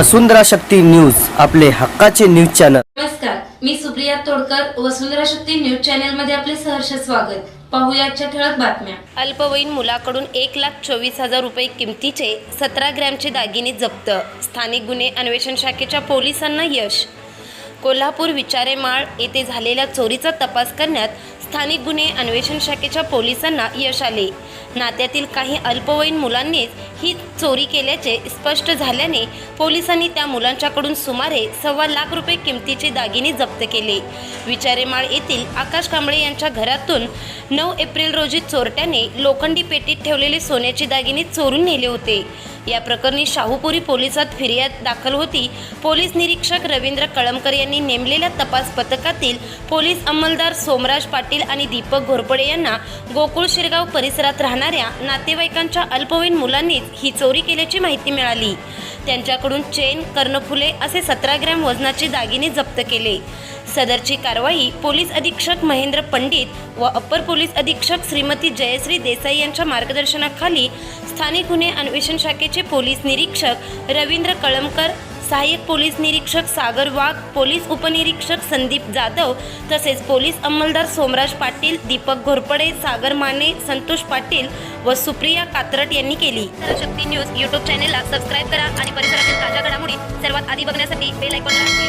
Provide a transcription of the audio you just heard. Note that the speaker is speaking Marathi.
वसुंधरा शक्ती न्यूज आपले हक्काचे न्यूज चॅनल. नमस्कार मी सुप्रिया तोडकर वसुंधरा शक्ती न्यूज चॅनलमध्ये आपले सहर्ष स्वागत. पाहूया आजच्या ठळक बातम्या. अल्पवयीन मुलाकडून एक लाख चोवीस हजार रुपये किमतीचे सतरा ग्रॅमचे दागिने जप्त. स्थानिक गुन्हे अन्वेषण शाखेच्या पोलिसांना यश. कोल्हापूर विचारेमाळ येथे झालेल्या चोरीचा तपास करण्यात स्थानिक गुन्हे अन्वेषण शाखेच्या पोलिसांना यश आले. नात्यातील काही अल्पवयीन मुलांनीच ही चोरी केल्याचे स्पष्ट झाल्याने पोलिसांनी त्या मुलांच्याकडून सुमारे सव्वा लाख रुपये किमतीचे दागिने जप्त केले. विचारेमाळ येथील आकाश कांबळे यांच्या घरातून नऊ एप्रिल रोजी चोरट्याने लोखंडी पेटीत ठेवलेले सोन्याचे दागिने चोरून नेले होते. या प्रकरणी शाहूपुरी पोलिसात फिर्याद दाखल होती. पोलीस निरीक्षक रवींद्र कळमकर यांनी नेमलेल्या तपास पथकातील पोलीस अंमलदार सोमराज पाटील आणि दीपक घोरपडे यांना गोकुळ शिरगाव परिसरात राहणाऱ्या नातेवाईकांच्या अल्पवयीन मुलांनीच ही चोरी केल्याची माहिती मिळाली. त्यांच्याकडून चेन कर्णफुले असे सतरा ग्रॅम वजनाचे दागिने जप्त केले. सदरची कारवाई पोलीस अधीक्षक महेंद्र पंडित व अप्पर पोलीस अधीक्षक श्रीमती जयश्री देसाई यांच्या मार्गदर्शनाखाली स्थानिक गुन्हे अन्वेषण शाखेचे पोलीस निरीक्षक रवींद्र कळमकर सहाय्यक पोलीस निरीक्षक सागर वाघ पोलीस उपनिरीक्षक संदीप जाधव तसेच पोलीस अंमलदार सोमराज पाटील दीपक घोरपडे सागर माने संतोष पाटील व सुप्रिया कात्रट यांनी केली. शक्ती न्यूज यूट्यूब चॅनेलला सबस्क्राईब करा आणि परिसरातील ताज्या घडामोडी सर्वात आधी बघण्यासाठी बेल ऐकून